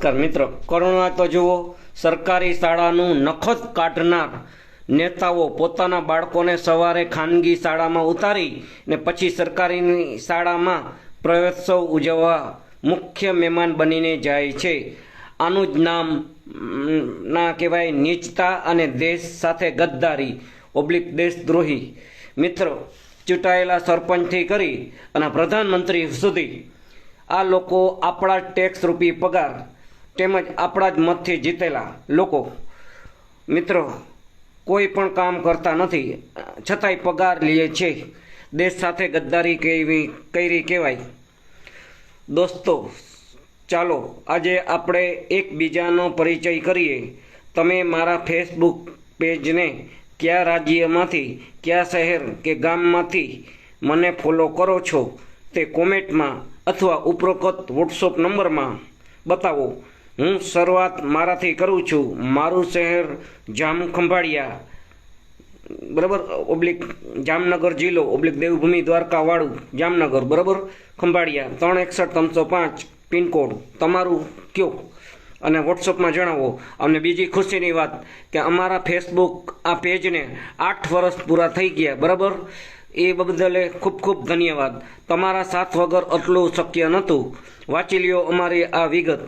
નમસ્કાર મિત્રો. કોરોના તો જુઓ, સરકારી શાળાનું નખત કાઢનાર નેતાઓ પોતાના બાળકોને સવારે ખાનગી શાળામાં ઉતારી ને પછી સરકારીની શાળામાં પ્રવેશોત્સવ ઉજવવા મુખ્ય મહેમાન બનીને જાય છે. આનું જ નામ ના કહેવાય નીચતા અને દેશ સાથે ગદ્દારી, ઓબ્લિક દેશદ્રોહી. મિત્રો, ચૂંટાયેલા સરપંચથી કરી અને પ્રધાનમંત્રી સુધી આ લોકો આપણા ટેક્સ રૂપી પગાર તેમજ આપણા જ મતથી જીતેલા લોકો. મિત્રો, કોઈ પણ કામ કરતા નથી, છતાંય પગાર લે છે. દેશ સાથે ગદ્દારી કેવી, કરી કહેવાય. દોસ્તો, ચાલો, આજે આપણે એકબીજાનો પરિચય કરીએ. તમે મારા ફેસબુક પેજને કયા રાજ્યમાંથી, કયા શહેર કે ગામમાંથી મને ફોલો કરો છો તે કોમેન્ટમાં અથવા ઉપરોક્ત વોટ્સઅપ નંબરમાં બતાવો. હું શરૂઆત મારાથી કરું છું. મારું શહેર જામ ખંભાળિયા બરાબર? ઓબ્લિક જામનગર જિલ્લો, ઓબ્લિક દેવભૂમિ દ્વારકાવાળું જામનગર. બરાબર? ખંભાળિયા, ત્રણ એકસઠ, ત્રણસો પાંચ, પિનકોડ. તમારું કયો? અને વોટ્સઅપમાં જણાવો. અને બીજી ખુશીની વાત કે અમારા ફેસબુક આ પેજને આઠ વર્ષ પૂરા થઈ ગયા. બરાબર? એ બદલે ખૂબ ખૂબ ધન્યવાદ. તમારા સાથ વગર આટલું શક્ય નહોતું. વાંચી લ્યો અમારી આ વિગત.